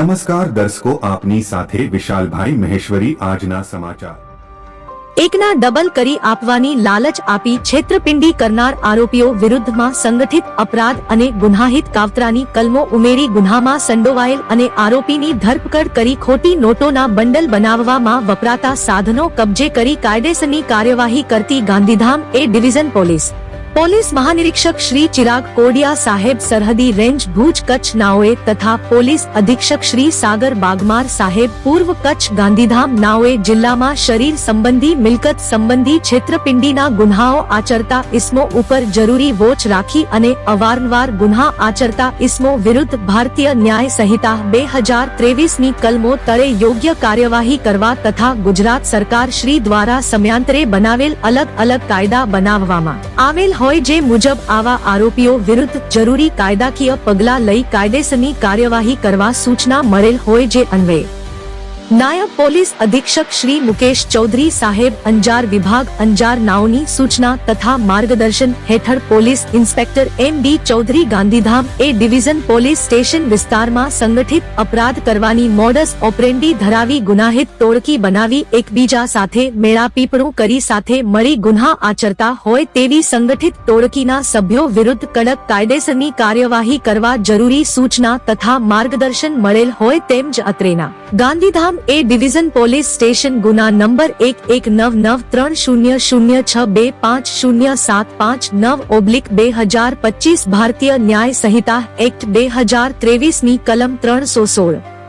નમસ્કાર દર્શકો, આપની સાથે વિશાલભાઈ મહેશ્વરી આજના સમાચાર. એકના ડબલ કરી આપવાની લાલચ આપી છેતરપિંડી કરનાર આરોપીઓ વિરુદ્ધમાં સંગઠિત અપરાધ અને ગુનાહિત કાવતરાની કલમો ઉમેરી ગુનામાં સંડોવાયેલ અને આરોપીની ધરપકડ કરી ખોટી નોટોના બંડલ બનાવવામાં વપરાતા સાધનો કબજે કરી કાયદેસરની કાર્યવાહી કરતી Gandhidham A division police. Police મહાનિરીક્ષક Shri Chirag Kodiya સાહેબ સરહદી રેન્જ ભુજ કચ્છ નાઓએ તથા પોલીસ અધિક્ષક શ્રી સાગર બાગમાર સાહેબ પૂર્વ કચ્છ ગાંધીધામ નાઓએ જિલ્લામાં શરીર સંબંધી, મિલકત સંબંધી, છેતરપિંડીના ગુન્હાઓ આચરતા ઇસમો ઉપર જરૂરી વોચ રાખી અને અવારનવાર ગુન્હા આચરતા ઇસમો વિરુદ્ધ ભારતીય ન્યાય સંહિતા બે હજાર ત્રેવીસની કલમો તળે યોગ્ય કાર્યવાહી કરવા તથા ગુજરાત સરકાર શ્રી દ્વારા સમયાંતરે બનાવેલ અલગ અલગ કાયદા બનાવવામાં આવેલ હોય જે મુજબ આવા આરોપીઓ વિરુદ્ધ જરૂરી કાયદાકીય પગલાં લઈ કાયદેસરની કાર્યવાહી કરવા સૂચના મળેલ હોય જે અન્વયે. નાયબ પોલીસ અધિક્ષક શ્રી મુકેશ ચૌધરી સાહેબ અંજાર વિભાગ અંજાર નાઓની સૂચના તથા માર્ગદર્શન હેઠળ police inspector M B Chaudhary Gandhidham A division police station વિસ્તારમાં સંગઠિત અપરાધ કરવાની મોડસ ઓપરેન્ડી ધરાવી ગુનાહિત ટોળકી બનાવી એકબીજા સાથે મેળાપીપણું કરી સાથે મળી ગુન્હા આચરતા હોય તેવી સંગઠિત ટોળકીના સભ્યો વિરુદ્ધ કડક કાયદેસરની કાર્યવાહી કરવા જરૂરી સૂચના તથા માર્ગદર્શન મળેલ હોય તેમ જ અત્રેના. Gandhidham A division police station ગુના નંબર એક એક નવ નવ ત્રણ શૂન્ય શૂન્ય છ બે પાંચ શૂન્ય સાત પાંચ નવ ઓબ્લિક બે હજાર પચીસ ભારતીય ન્યાય સંહિતા એક્ટ બે હજાર ત્રેવીસની કલમ ત્રણસો સોળ.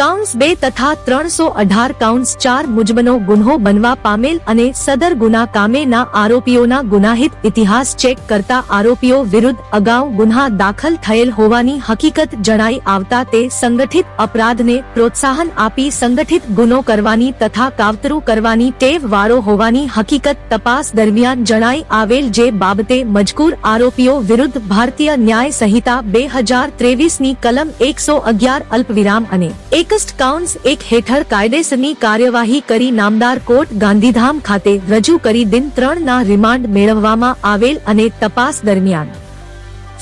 કાઉન્સ બે તથા ત્રણસો અઢાર કાઉન્સ ચાર મુજબનો ગુન્હો બનવા પામેલ અને સદર ગુના કામેના આરોપીઓના ગુનાહિત ઇતિહાસ ચેક કરતા આરોપીઓ વિરુદ્ધ અગાઉ ગુન્હા દાખલ થયેલ હોવાની હકીકત જણાઈ આવતા તે સંગઠિત અપરાધને પ્રોત્સાહન આપી સંગઠિત ગુનો કરવાની તથા કાવતરું કરવાની ટેવ વાળો હોવાની હકીકત તપાસ દરમિયાન જણાઈ આવેલ જે બાબતે મજકૂર આરોપીઓ વિરુદ્ધ ભારતીય ન્યાય સંહિતા બે હજાર ત્રેવીસની કલમ એકસો અગિયાર અલ્પવિરામ અને એકસ્ટ કાઉન્સ એક હેઠળ કાયદેસરની કાર્યવાહી કરી નામદાર કોર્ટ ગાંધીધામ ખાતે રજૂ કરી દિન ત્રણ ના રિમાન્ડ મેળવવામાં આવેલ અને તપાસ દરમિયાન.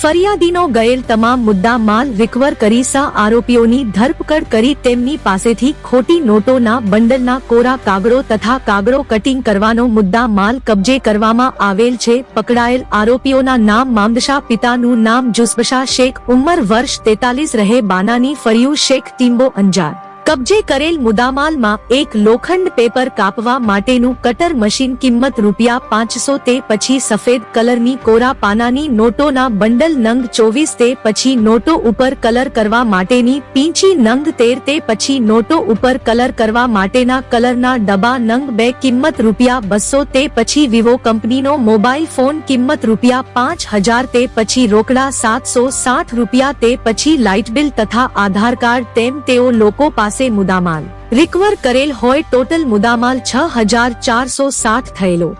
ફરિયાદીનો ગયેલ તમામ મુદ્દા માલ રિકવર કરી સા આરોપીઓની ધરપકડ કરી તેમની પાસેથી ખોટી નોટોના બંડલના કોરા કાગળો તથા કાગળો કટિંગ કરવાનો મુદ્દા માલ કબજે કરવામાં આવેલ છે. પકડાયેલ આરોપીઓના નામ મામદશા પિતાનું નામ જુસ્બશા શેખ ઉંમર વર્ષ તેતાલીસ રહે. બાનાની ફરિયું શેખ ટીમ્બો અંજાર. કબજે કરેલ મુદ્દામાલમાં એક લોખંડ પેપર કાપવા માટેનું કટર મશીન કિંમત રૂપિયા પાંચસો તે પછી સફેદ કલરની કોરા પાનાની નોટોના બંડલ નંગ ચોવીસ તે પછી નોટો ઉપર કલર કરવા માટેની પીંછી નંગ તેર તે પછી નોટો ઉપર કલર કરવા માટેના કલરના ડબ્બા નંગ બે કિંમત રૂપિયા બસો તે પછી વિવો કંપનીનો મોબાઈલ ફોન કિંમત રૂપિયા પાંચ હજાર તે પછી રોકડા સાતસો સાઠ રૂપિયા તે પછી લાઇટ બિલ તથા આધાર કાર્ડ તેમ તેઓ લોકો પાસે મુદ્દામાલ. રિકવર કરેલ હોય ટોટલ મુદ્દામાલ છ હજાર ચારસો સાઠ થયેલો.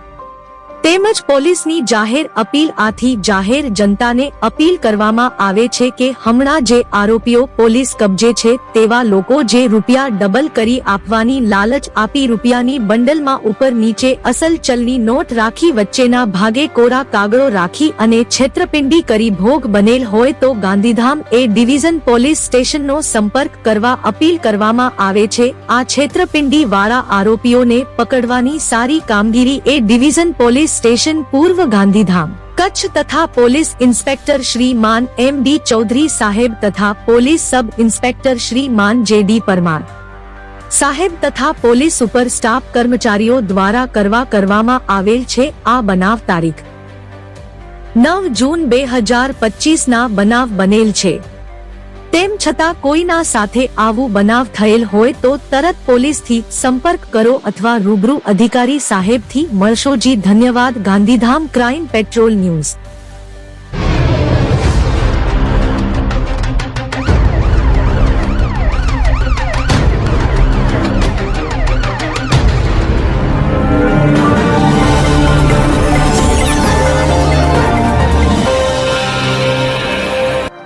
તેમજ પોલીસની જાહેર અપીલ આથી જાહેર જનતાને અપીલ કરવામાં આવે છે કે હમણાં જે આરોપીઓ પોલીસ કબજે છે તેવા લોકો જે રૂપિયા ડબલ કરી આપવાની લાલચ આપી રૂપિયાની બંડલમાં ઉપર નીચે અસલ ચલની નોટ રાખી વચ્ચેના ભાગે કોરા કાગળો રાખી અને છેતરપિંડી કરી ભોગ બનેલ હોય તો ગાંધીધામ એ ડિવિઝન પોલીસ સ્ટેશનનો સંપર્ક કરવા અપીલ કરવામાં આવે છે. આ છેતરપિંડી વાળા આરોપીઓને પકડવાની સારી કામગીરી એ ડિવિઝન પોલીસ સ્ટેશન પૂર્વ ગાંધીધામ, કચ્છ તથા પોલીસ ઇન્સ્પેક્ટર શ્રી માન એમ ડી ચૌધરી સાહેબ તથા પોલીસ સબ ઇન્સ્પેક્ટર શ્રી માન જે ડી પરમાર. સાહેબ તથા પોલીસ ઉપર સ્ટાફ કર્મચારીઓ દ્વારા કરવા કરવામાં આવેલ છે આ બનાવ તારીખ. નવ જૂન બે હજાર પચીસ ના બનાવ બનેલ છે. તેમ છતાં કોઈના સાથે આવું બનાવ થયેલ હોય તો તરત પોલીસથી સંપર્ક કરો અથવા રૂબરૂ અધિકારી સાહેબથી મળશો. જી, ધન્યવાદ. Gandhidham crime patrol news.